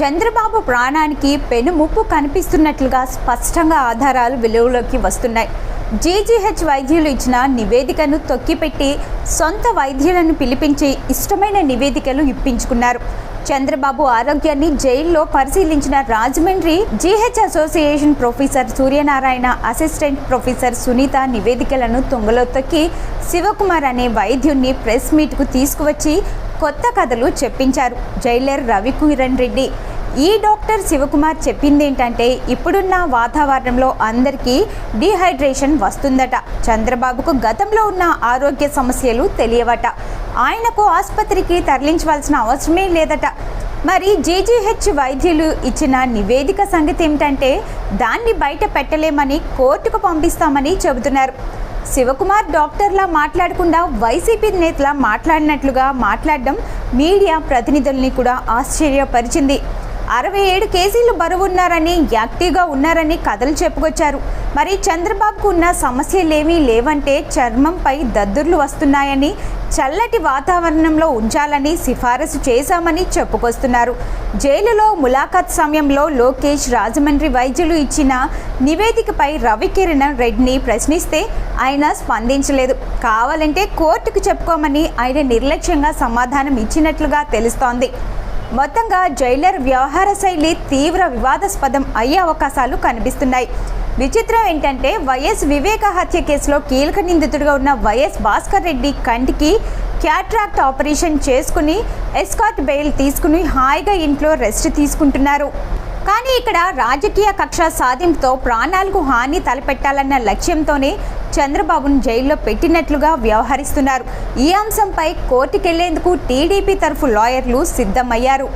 చంద్రబాబు ప్రాణానికి పెనుముప్పు కనిపిస్తున్నట్లుగా స్పష్టంగా ఆధారాలు వెలుగులోకి వస్తున్నాయి. జీజీహెచ్ వైద్యులు ఇచ్చిన నివేదికను తొక్కిపెట్టి సొంత వైద్యులను పిలిపించి ఇష్టమైన నివేదికలు ఇప్పించుకున్నారు. చంద్రబాబు ఆరోగ్యాన్ని జైల్లో పరిశీలించిన Rajahmundry GH association professor Suryanarayana assistant professor Sunitha నివేదికలను తొంగలో తొక్కి శివకుమార్ అనే వైద్యుణ్ణి ప్రెస్ మీట్కు తీసుకువచ్చి కొత్త కథలు చెప్పించారు. జైలర్ రవికిరణ్ రెడ్డి ఈ డాక్టర్ శివకుమార్ చెప్పింది ఏంటంటే ఇప్పుడున్న వాతావరణంలో అందరికీ డీహైడ్రేషన్ వస్తుందట. చంద్రబాబుకు గతంలో ఉన్న ఆరోగ్య సమస్యలు తెలియవట. ఆయనకు ఆసుపత్రికి తరలించవలసిన అవసరమే లేదట. మరి జీజీహెచ్ వైద్యులు ఇచ్చిన నివేదిక సంగతి ఏమిటంటే దాన్ని బయట పెట్టలేమని కోర్టుకు పంపిస్తామని చెబుతున్నారు. శివకుమార్ డాక్టర్లా మాట్లాడకుండా వైసీపీ నేతలా మాట్లాడినట్లుగా మాట్లాడడం మీడియా ప్రతినిధుల్ని కూడా ఆశ్చర్యపరిచింది. అరవై ఏడు కేజీలు బరువున్నారని యాక్టివ్గా ఉన్నారని కథలు చెప్పుకొచ్చారు. మరి చంద్రబాబుకు ఉన్న సమస్యలేమీ లేవంటే చర్మంపై దద్దుర్లు వస్తున్నాయని చల్లటి వాతావరణంలో ఉంచాలని సిఫారసు చేశామని చెప్పుకొస్తున్నారు. జైలులో ములాఖాత్ సమయంలో లోకేష్ రాజమండ్రి వైద్యులు ఇచ్చిన నివేదికపై రవికిరణ్ రెడ్డిని ప్రశ్నిస్తే ఆయన స్పందించలేదు. కావాలంటే కోర్టుకు చెప్పుకోమని ఆయన నిర్లక్ష్యంగా సమాధానం ఇచ్చినట్లుగా తెలుస్తోంది. మొత్తంగా జైలర్ వ్యవహార శైలి తీవ్ర వివాదాస్పదం అయ్యే అవకాశాలు కనిపిస్తున్నాయి. విచిత్రం ఏంటంటే వైఎస్ వివేక హత్య కేసులో కీలక నిందితుడిగా ఉన్న వైఎస్ భాస్కర్ రెడ్డి కంటికి క్యాట్రాక్ట్ ఆపరేషన్ చేసుకుని ఎస్కాట్ బెయిల్ తీసుకుని హాయిగా ఇంట్లో రెస్ట్ తీసుకుంటున్నారు. కానీ ఇక్కడ రాజకీయ కక్ష సాధింపుతో ప్రాణాలకు హాని తలపెట్టాలన్న లక్ష్యంతోనే చంద్రబాబును జైల్లో పెట్టినట్లుగా వ్యవహరిస్తున్నారు. ఈ అంశంపై కోర్టుకెళ్ళేందుకు టీడీపీ తరఫు లాయర్లు సిద్ధమయ్యారు.